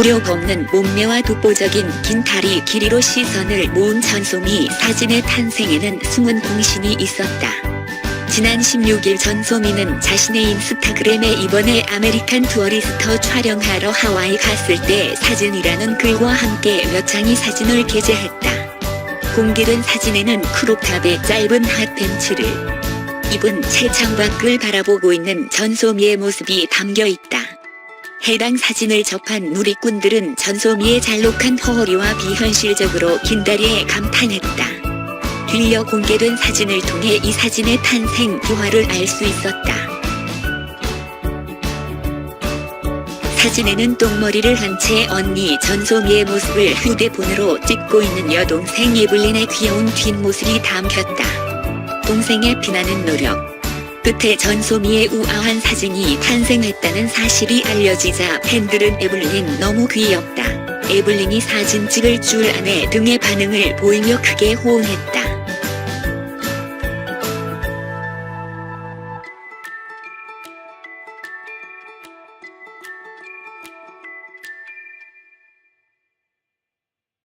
굴욕 없는 몸매와 독보적인 긴 다리 길이로 시선을 모은 전소미 사진의 탄생에는 숨은 공신이 있었다. 지난 16일 전소미는 자신의 인스타그램에 이번에 아메리칸 투어리스터 촬영하러 하와이 갔을 때 사진이라는 글과 함께 몇 장의 사진을 게재했다. 공개된 사진에는 크롭탑에 짧은 핫팬츠를 입은 채 창밖을 바라보고 있는 전소미의 모습이 담겨 있다. 해당 사진을 접한 누리꾼들은 전소미의 잘록한 허허리와 비현실적으로 긴 다리에 감탄했다. 뒤이어 공개된 사진을 통해 이 사진의 탄생 비화를 알 수 있었다. 사진에는 똥머리를 한 채 언니 전소미의 모습을 휴대폰으로 찍고 있는 여동생 예블린의 귀여운 뒷모습이 담겼다. 동생의 피나는 노력. 끝에 전소미의 우아한 사진이 탄생했다는 사실이 알려지자 팬들은 에블린 너무 귀엽다. 에블린이 사진 찍을 줄 아네 등의 반응을 보이며 크게 호응했다.